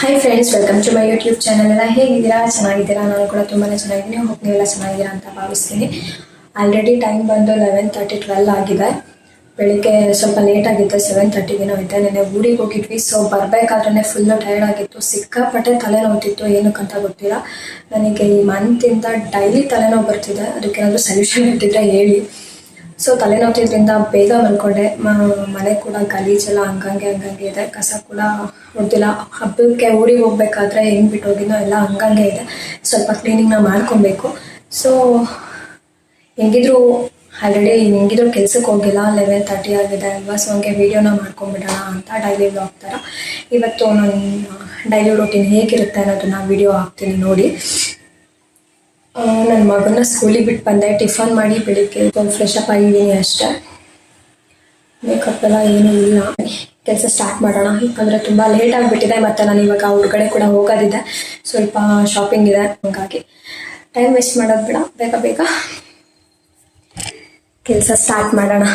Hi friends welcome to my YouTube channel ಎಲ್ಲ ಹೇಗಿದ್ದೀರಾ? ಚೆನ್ನಾಗಿದ್ದೀರಾ? ನಾನು ಕೂಡ ತುಂಬಾ ಚೆನ್ನಾಗಿದ್ದೀನಿ. ಹೋಗಿ ನೀವೆಲ್ಲ ಚೆನ್ನಾಗಿದ್ದೀರಾ ಅಂತ ಭಾವಿಸ್ತೀನಿ. ಆಲ್ರೆಡಿ ಟೈಮ್ ಬಂದು ಲೆವೆನ್ ತರ್ಟಿ ಟ್ವೆಲ್ ಆಗಿದೆ. ಬೆಳಿಗ್ಗೆ ಸ್ವಲ್ಪ ಲೇಟ್ ಆಗಿತ್ತು ಸೆವೆನ್ ತರ್ಟಿಗೇನೋ ಇದ್ದೆ ನೆನ್ನೆ ಊರಿಗೆ ಹೋಗಿದ್ವಿ. ಸೊ ಬರಬೇಕಾದ್ರೆ ಫುಲ್ಲು ಟೈರ್ಡ್ ಆಗಿತ್ತು. ಸಿಕ್ಕಾಪಟ್ಟೆ ತಲೆನೋವುತ್ತಿತ್ತು ಏನಕ್ಕಂತ ಗೊತ್ತಿಲ್ಲ. ನನಗೆ ಈ ಮಂತಿಂದ ಡೈಲಿ ತಲೆನೋವು ಬರ್ತಿದೆ. ಅದಕ್ಕೆ ಅದಕ್ಕೇನಾದರೂ ಸೊಲ್ಯೂಷನ್ ಇರ್ತಿದ್ರೆ ಹೇಳಿ. ಸೊ ತಲೆನೋವ್ತಿದ್ರಿಂದ ಬೇಗ ಮಲ್ಕೊಂಡೆ ಮನೆ ಕೂಡ ಗಲೀಜೆಲ್ಲ ಹಂಗಂಗೆ ಹಂಗಂಗೆ ಇದೆ. ಕಸ ಕೂಡ ಹೊಡ್ದಿಲ್ಲ ಹಬ್ಬಕ್ಕೆ ಊರಿಗೆ ಹೋಗ್ಬೇಕಾದ್ರೆ ಹೆಂಗ್ ಬಿಟ್ಟೋಗಿನೋ ಎಲ್ಲ ಹಂಗಂಗೆ ಇದೆ. ಸ್ವಲ್ಪ ಕ್ಲೀನಿಂಗ್ನ ಮಾಡ್ಕೊಬೇಕು. ಸೊ ಹೆಂಗಿದ್ರು ಆಲ್ರೆಡಿ ಹೆಂಗಿದ್ರು ಕೆಲ್ಸಕ್ಕೆ ಹೋಗಿಲ್ಲ. ಲೆವೆನ್ ತರ್ಟಿ ಆಗಿದೆ ಅಲ್ವಾ? ಸೊ ಹಂಗೆ ವೀಡಿಯೋನ ಮಾಡ್ಕೊಂಡ್ಬಿಡೋಣ ಅಂತ ಡೈಲಿ ವ್ಲಾಗ್ ಥರ. ಇವತ್ತು ನನ್ನ ಡೈಲಿ ರೂಟೀನ್ ಹೇಗಿರುತ್ತೆ ಅನ್ನೋದನ್ನ ವಿಡಿಯೋ ಹಾಕ್ತೀನಿ ನೋಡಿ. ನನ್ನ ಮಗನ ಸ್ಕೂಲಿಗೆ ಬಿಟ್ಟು ಬಂದೆ. ಟಿಫನ್ ಮಾಡಿ ಬೆಳಿಗ್ಗೆ ಫ್ರೆಶ್ ಅಪ್ ಆಗಿದ್ದೀನಿ ಅಷ್ಟೇ. ಮೇಕಪ್ ಎಲ್ಲ ಏನೂ ಇಲ್ಲ. ಕೆಲಸ ಸ್ಟಾರ್ಟ್ ಮಾಡೋಣ. ಯಾಕಂದರೆ ತುಂಬ ಲೇಟ್ ಆಗಿಬಿಟ್ಟಿದೆ ಮತ್ತು ನಾನು ಇವಾಗ ಹೊರಗಡೆ ಕೂಡ ಹೋಗೋದಿದೆ. ಸ್ವಲ್ಪ ಶಾಪಿಂಗ್ ಇದೆ. ಹಾಗಾಗಿ ಟೈಮ್ ವೇಸ್ಟ್ ಮಾಡೋದು ಬೇಡ. ಬೇಗ ಬೇಗ ಕೆಲಸ ಸ್ಟಾರ್ಟ್ ಮಾಡೋಣ.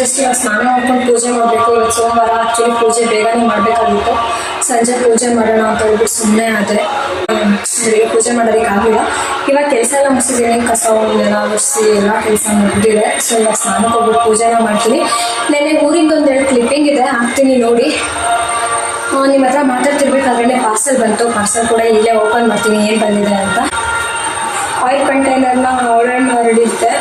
ಜಸ್ಟ್ ಇವಾಗ ಸ್ನಾನ ಮಾಡ್ಕೊಂಡು ಪೂಜೆ ಮಾಡಬೇಕು ಇವತ್ತು ಸೋಮವಾರ ಆ್ಯಕ್ಚುಲಿ ಪೂಜೆ ಬೇಗನೆ ಮಾಡಬೇಕಾಗಿತ್ತು. ಸಂಜೆ ಪೂಜೆ ಮಾಡೋಣ ಅಂತ ಹೇಳ್ಬಿಟ್ಟು ಸುಮ್ಮನೆ ಆದರೆ ಬೆಳಿಗ್ಗೆ ಪೂಜೆ ಮಾಡೋದಕ್ಕೆ ಆಗಲಿಲ್ಲ. ಇವಾಗ ಕೆಲಸ ಎಲ್ಲ ಮುಗಿಸಿದ್ದೀನಿ, ಕಸ ಎಲ್ಲ ಒರೆಸಿ ಎಲ್ಲ ಕೆಲಸ ಮುಗಿದಿದೆ. ಸೊ ಇವಾಗ ಸ್ನಾನಕ್ಕೆ ಹೋಗ್ಬಿಟ್ಟು ಪೂಜೆನ ಮಾಡ್ತೀನಿ. ನೆನೆ ಊರಿಂದ ಒಂದೆರಡು ಕ್ಲಿಪ್ಪಿಂಗ್ ಇದೆ, ಹಾಕ್ತೀನಿ ನೋಡಿ. ನಿಮ್ಮ ಹತ್ರ ಮಾತಾಡ್ತಿರ್ಬೇಕಾದ್ರೆ ಪಾರ್ಸಲ್ ಬಂತು. ಪಾರ್ಸಲ್ ಕೂಡ ಇಲ್ಲೇ ಓಪನ್ ಮಾಡ್ತೀನಿ, ಏನು ಬಂದಿದೆ ಅಂತ. ಆಯಿಲ್ ಕಂಟೈನರ್ನ ಆರ್ಡರ್ ಮಾಡಿದ್ದೆ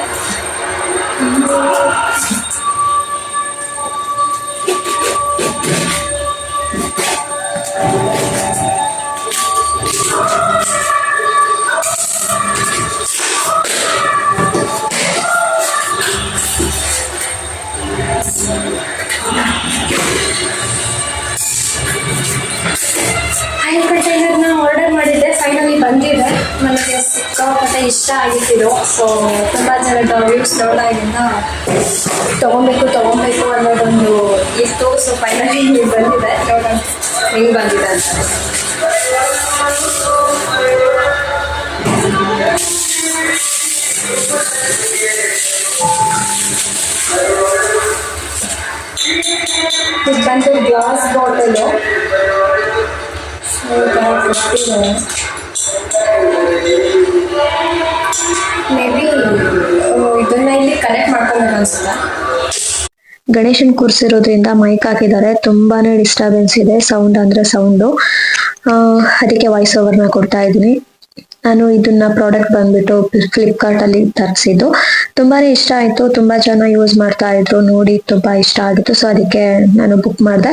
ಬಂದಿದೆ. ನನಗೆ ಸಿಕ್ಕಾಪಟ್ಟೆ ಇಷ್ಟ ಆಗಿತ್ತಿದು ಸೊ ತುಂಬ ಜನದ ವ್ಯೂಸ್ ನೋಡಾಗಿಂದ ತಗೊಬೇಕು, ತೊಗೊಬೇಕು ಅನ್ನೋದೊಂದು ಇತ್ತು. ಸೊ ಫೈನಲಿ ಬಂದಿದೆ. ನೋಡೋಣ, ಹೆಂಗೆ ಬಂದಿದೆ ಅಂತ. ಮೇ ಬಿ ಇದನ್ನ ಇಲ್ಲಿ ಕನೆಕ್ಟ್ ಮಾಡ್ಕೊಬೇಕು ಅನ್ಸುತ್ತಾ? ಗಣೇಶನ್ ಕೂರ್ಸಿರೋದ್ರಿಂದ ಮೈಕ್ ಹಾಕಿದ್ದಾರೆ. ತುಂಬಾನೇ ಡಿಸ್ಟರ್ಬೆನ್ಸ್ ಇದೆ ಸೌಂಡ್ ಅಂದ್ರೆ ಸೌಂಡು ಅದಕ್ಕೆ ವಾಯ್ಸ್ ಓವರ್ನ ಕೊಡ್ತಾ ಇದ್ದೀನಿ. ನಾನು ಇದನ್ನ ಪ್ರಾಡಕ್ಟ್ ಬಂದ್ಬಿಟ್ಟು ಫ್ಲಿಪ್ಕಾರ್ಟ್ ಅಲ್ಲಿ ತರಿಸಿದ್ದು. ತುಂಬಾನೇ ಇಷ್ಟ ಆಯ್ತು ತುಂಬಾ ಜನ ಯೂಸ್ ಮಾಡ್ತಾ ಇದ್ರು ನೋಡಿ ತುಂಬಾ ಇಷ್ಟ ಆಗಿತ್ತು. ಸೊ ಅದಕ್ಕೆ ನಾನು ಬುಕ್ ಮಾಡಿದೆ.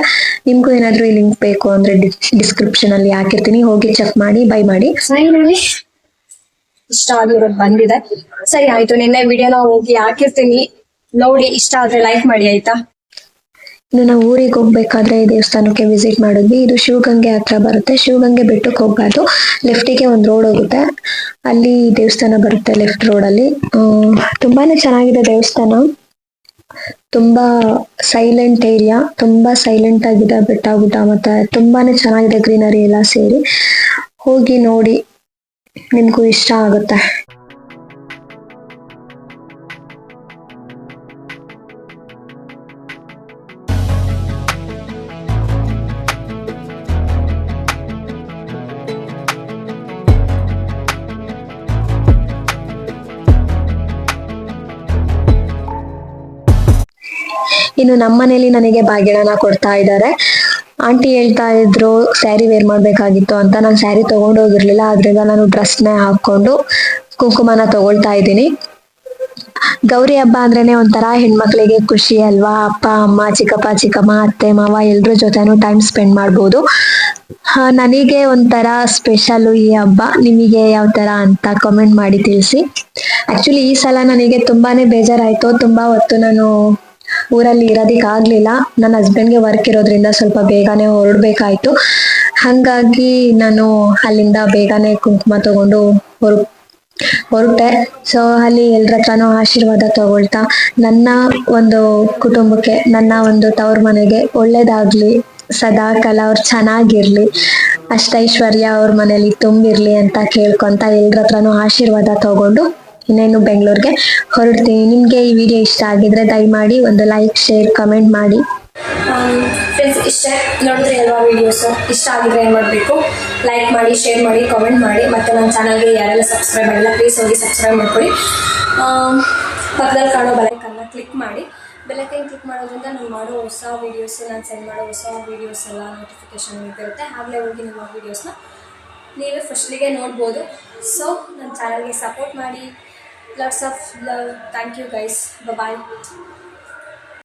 ನಿಮ್ಗೂ ಏನಾದ್ರು ಈ ಲಿಂಕ್ ಬೇಕು ಅಂದ್ರೆ ಡಿಸ್ಕ್ರಿಪ್ಷನ್ ಅಲ್ಲಿ ಹಾಕಿರ್ತೀನಿ. ಹೋಗಿ ಚೆಕ್ ಮಾಡಿ ಬೈ ಮಾಡಿ. ಇಷ್ಟ ಆಗಿರೋದು ಬಂದಿದೆ. ಸರಿ ಆಯ್ತು. ನಿನ್ನೆ ವಿಡಿಯೋನ ಹೋಗಿ ಹಾಕಿರ್ತೀನಿ. ನೋಡಿ ಇಷ್ಟ ಆದ್ರೆ ಲೈಕ್ ಮಾಡಿ ಆಯ್ತಾ? ಇನ್ನು ನಾವು ಊರಿಗೆ ಹೋಗ್ಬೇಕಾದ್ರೆ ಈ ದೇವಸ್ಥಾನಕ್ಕೆ ವಿಸಿಟ್ ಮಾಡಿದ್ವಿ. ಇದು ಶಿವಗಂಗೆ ಹತ್ರ ಬರುತ್ತೆ. ಶಿವಗಂಗೆ ಬೆಟ್ಟಕ್ಕೆ ಹೋಗ್ಬಾರ್ದು. ಲೆಫ್ಟಿಗೆ ಒಂದು ರೋಡ್ ಹೋಗುತ್ತೆ. ಅಲ್ಲಿ ದೇವಸ್ಥಾನ ಬರುತ್ತೆ ಲೆಫ್ಟ್ ರೋಡ್ ಅಲ್ಲಿ. ಆ, ತುಂಬಾನೇ ಚೆನ್ನಾಗಿದೆ ದೇವಸ್ಥಾನ. ತುಂಬಾ ಸೈಲೆಂಟ್ ಏರಿಯಾ ತುಂಬಾ ಸೈಲೆಂಟ್ ಆಗಿದೆ ಬೆಟ್ಟ ಗುಡ್ಡ ಮತ್ತೆ ತುಂಬಾನೇ ಚೆನ್ನಾಗಿದೆ ಗ್ರೀನರಿ ಎಲ್ಲ ಸೇರಿ. ಹೋಗಿ ನೋಡಿ. ನಿಮ್ಗೂ ಇಷ್ಟ ಆಗುತ್ತೆ. ಇನ್ನು ನಮ್ಮನೇಲಿ ನನಗೆ ಬಾಗಿಣನ ಕೊಡ್ತಾ ಇದ್ದಾರೆ. ಆಂಟಿ ಹೇಳ್ತಾ ಇದ್ರು ಸ್ಯಾರಿ ವೇರ್ ಮಾಡ್ಬೇಕಾಗಿತ್ತು ಅಂತ. ನಾನು ಸ್ಯಾರಿ ತಗೊಂಡೋಗಿರ್ಲಿಲ್ಲ ಆದ್ರಿಂದ ನಾನು ಡ್ರೆಸ್ನೇ ಹಾಕೊಂಡು ಕುಂಕುಮನ ತಗೊಳ್ತಾ ಇದ್ದೀನಿ. ಗೌರಿ ಹಬ್ಬ ಅಂದ್ರೇನೆ ಒಂಥರ ಹೆಣ್ಮಕ್ಳಿಗೆ ಖುಷಿ ಅಲ್ವಾ? ಅಪ್ಪ, ಅಮ್ಮ, ಚಿಕ್ಕಪ್ಪ, ಚಿಕ್ಕಮ್ಮ, ಅತ್ತೆ, ಮಾವ ಎಲ್ರ ಜೊತೆನೂ ಟೈಮ್ ಸ್ಪೆಂಡ್ ಮಾಡ್ಬೋದು. ನನಗೆ ಒಂಥರ ಸ್ಪೆಷಲ್ ಈ ಹಬ್ಬ. ನಿಮಗೆ ಯಾವ ತರ ಅಂತ ಕಮೆಂಟ್ ಮಾಡಿ ತಿಳಿಸಿ. ಆಕ್ಚುಲಿ ಈ ಸಲ ನನಗೆ ತುಂಬಾನೇ ಬೇಜಾರಾಯ್ತು. ತುಂಬಾ ಹೊತ್ತು ನಾನು ಊರಲ್ಲಿ ಇರೋದಿಕ್ ಆಗ್ಲಿಲ್ಲ. ನನ್ನ ಹಸ್ಬೆಂಡ್ಗೆ ವರ್ಕ್ ಇರೋದ್ರಿಂದ ಸ್ವಲ್ಪ ಬೇಗನೆ ಹೊರಡ್ಬೇಕಾಯ್ತು. ಹಂಗಾಗಿ ನಾನು ಅಲ್ಲಿಂದ ಬೇಗನೆ ಕುಂಕುಮ ತಗೊಂಡು ಹೊರ, ಹೊರಟೆ. ಸೊ ಅಲ್ಲಿ ಎಲ್ರ ಹತ್ರನೂ ಆಶೀರ್ವಾದ ತಗೊಳ್ತಾ, ನನ್ನ ಒಂದು ಕುಟುಂಬಕ್ಕೆ, ನನ್ನ ಒಂದು ತವ್ರ ಮನೆಗೆ ಒಳ್ಳೇದಾಗ್ಲಿ. ಸದಾ ಕಾಲ ಅವ್ರು ಚೆನ್ನಾಗಿರ್ಲಿ. ಅಷ್ಟೈಶ್ವರ್ಯ ಅವ್ರ ಮನೇಲಿ ತುಂಬಿರ್ಲಿ ಅಂತ ಕೇಳ್ಕೊಂತ ಎಲ್ರ ಹತ್ರನೂ ಆಶೀರ್ವಾದ ತಗೊಂಡು ಇನ್ನೇನು ಬೆಂಗಳೂರಿಗೆ ಹೊರಡ್ತೀನಿ. ನಿಮಗೆ ಈ ವಿಡಿಯೋ ಇಷ್ಟ ಆಗಿದ್ರೆ ದಯಮಾಡಿ ಒಂದು ಲೈಕ್ ಶೇರ್ ಕಮೆಂಟ್ ಮಾಡಿ. ಫ್ರೆಂಡ್ಸ್ ಇಷ್ಟೇ ನೋಡಿದ್ರೆ ಅಲ್ವಾ ವಿಡಿಯೋಸ್ ಇಷ್ಟ ಆಗಿದ್ರೆ ಏನು ಮಾಡಬೇಕು? ಲೈಕ್ ಮಾಡಿ ಶೇರ್ ಮಾಡಿ ಕಮೆಂಟ್ ಮಾಡಿ. ಮತ್ತು ನನ್ನ ಚಾನಲ್ಗೆ ಯಾರೆಲ್ಲ ಸಬ್ಸ್ಕ್ರೈಬ್ ಮಾಡಿಲ್ಲ ಪ್ಲೀಸ್ ಹೋಗಿ ಸಬ್ಸ್ಕ್ರೈಬ್ ಮಾಡ್ಕೊಳ್ಳಿ ಪಕ್ಕದಲ್ಲಿ ಕಾಣೋ ಬೆಲೈಕನ್ನ ಕ್ಲಿಕ್ ಮಾಡಿ. ಬೆಲೈಕನ್ ಕ್ಲಿಕ್ ಮಾಡೋದ್ರಿಂದ ನಾನು ಮಾಡೋ ಹೊಸ ವಿಡಿಯೋಸ್ ನಾನು ಸೆಂಡ್ ಮಾಡೋ ಹೊಸ ವೀಡಿಯೋಸ್ ಎಲ್ಲ ನೋಟಿಫಿಕೇಶನ್ ಇರುತ್ತೆ. ಆಗಲೇ ಹೋಗಿ ನಿಮ್ಮ ವೀಡಿಯೋಸ್ನ ನೀವೇ ಫಸ್ಟ್ಲಿಗೆ ನೋಡ್ಬೋದು. ಸೊ ನನ್ನ ಚಾನಲ್ಗೆ ಸಪೋರ್ಟ್ ಮಾಡಿ. Lots of love. Thank you guys. Bye bye.